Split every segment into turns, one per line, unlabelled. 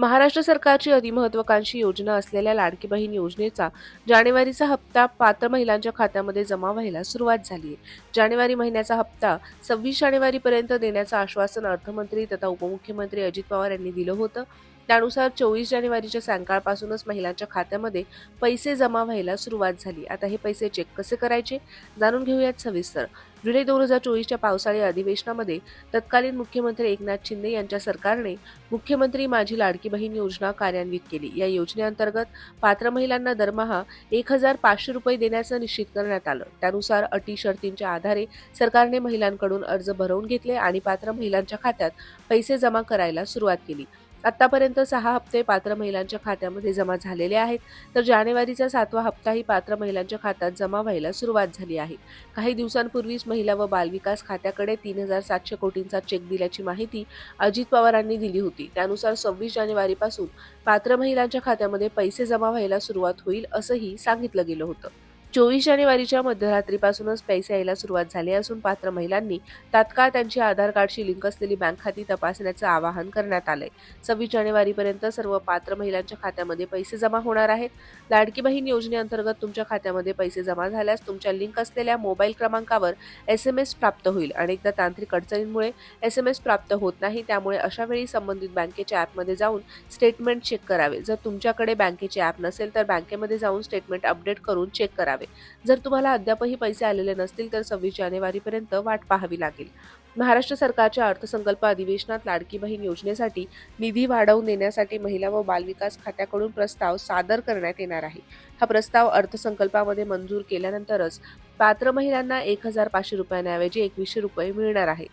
महाराष्ट्र सरकारची अतिमहत्वाकांक्षी योजना असलेल्या लाडकी बहीण योजनेचा जानेवारीचा हप्ता पात्र महिलांच्या खात्यामध्ये जमा व्हायला सुरुवात झाली आहे. जानेवारी महिन्याचा हप्ता सव्वीस जानेवारीपर्यंत देण्याचं आश्वासन अर्थमंत्री तथा उपमुख्यमंत्री अजित पवार यांनी दिलं होतं. त्यानुसार चोवीस जानेवारीच्या सायंकाळपासूनच महिलांच्या खात्यामध्ये पैसे जमा व्हायला सुरुवात झाली. आता हे पैसे चेक कसे करायचे? जाणून घेऊयात सविस्तर. जुलै दोन हजार चोवीसच्या पावसाळी अधिवेशनामध्ये तत्कालीन मुख्यमंत्री एकनाथ शिंदे यांच्या सरकारने मुख्यमंत्री माझी लाडकी बहीण योजना कार्यान्वित केली. या योजनेअंतर्गत पात्र महिलांना दरमहा एक हजार पाचशे रुपये देण्याचं निश्चित करण्यात आलं. त्यानुसार अटी शर्तींच्या आधारे सरकारने महिलांकडून अर्ज भरवून घेतले आणि पात्र महिलांच्या खात्यात पैसे जमा करायला सुरुवात केली. आतापर्यंत सहा हप्ते पात्र महिलांच्या खात्यामध्ये जमा झालेले आहेत. तर जानेवारीचा सातवा हप्ताही पात्र महिलांच्या खात्यात जमा व्हायला सुरुवात झाली आहे. काही दिवसांपूर्वीच महिला व बालविकास खात्याकडे तीन हजार सातशे कोटींचा चेक दिल्याची माहिती अजित पवारांनी दिली होती. त्यानुसार सव्वीस जानेवारीपासून पात्र महिलांच्या खात्यामध्ये पैसे जमा व्हायला सुरुवात होईल असंही सांगितलं गेलं होतं. चोवीस जानेवारीच्या मध्यरात्रीपासूनच पैसे यायला सुरुवात झाली असून पात्र महिलांनी तात्काळ त्यांची आधार कार्डशी लिंक असलेली बँक खाती तपासण्याचं आवाहन करण्यात आलंय. सव्वीस जानेवारीपर्यंत सर्व पात्र महिलांच्या खात्यामध्ये पैसे जमा होणार आहेत. लाडकी बहीण योजनेअंतर्गत तुमच्या खात्यामध्ये पैसे जमा झाल्यास तुमच्या लिंक असलेल्या मोबाईल क्रमांकावर एस एम एस प्राप्त होईल अनेकदा तांत्रिक अडचणींमुळे एस एम एस प्राप्त होत नाही त्यामुळे अशा वेळी संबंधित बँकेच्या ॲपमध्ये जाऊन स्टेटमेंट चेक करावे. जर तुमच्याकडे बँकेचे ॲप नसेल तर बँकेमध्ये जाऊन स्टेटमेंट अपडेट करून चेक करावे. करावे. जर तुम्हाला अद्यापही पैसे आलेले नसतील तर सव्वीस जानेवारीपर्यंत वाट पाहावी लागेल. महाराष्ट्र सरकारच्या अर्थसंकल्प अधिवेशनात लाडकी बहीण योजनेसाठी निधी वाढवून देण्यासाठी महिला व बालविकास खात्याकडून प्रस्ताव सादर करण्यात येणार आहे. हा प्रस्ताव अर्थसंकल्पामध्ये मंजूर केल्यानंतरच पात्र महिलांना एक हजार पाचशे रुपयांऐवजी एकवीसशे रुपये मिळणार आहे.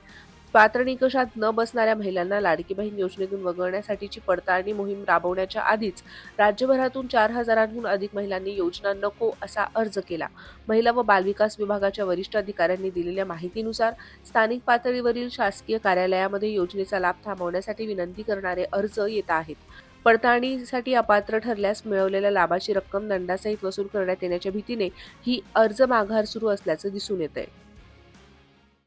पात्र निकषात न बसणाऱ्या महिलांना लाडकी बहीण योजनेतून वगळण्यासाठीची पडताळणी मोहीम राबवण्याच्या आधीच राज्यभरातून चार हजारांहून अधिक महिलांनी योजना नको असा अर्ज केला. महिला व बालविकास विभागाच्या वरिष्ठ अधिकाऱ्यांनी दिलेल्या माहितीनुसार स्थानिक पातळीवरील शासकीय कार्यालयामध्ये योजनेचा लाभ थांबवण्यासाठी विनंती करणारे अर्ज येत आहेत. पडताळणीसाठी अपात्र ठरल्यास मिळवलेल्या लाभाची रक्कम दंडासहित वसूल करण्यात येण्याच्या भीतीने ही अर्ज माघार सुरू असल्याचं दिसून येत आहे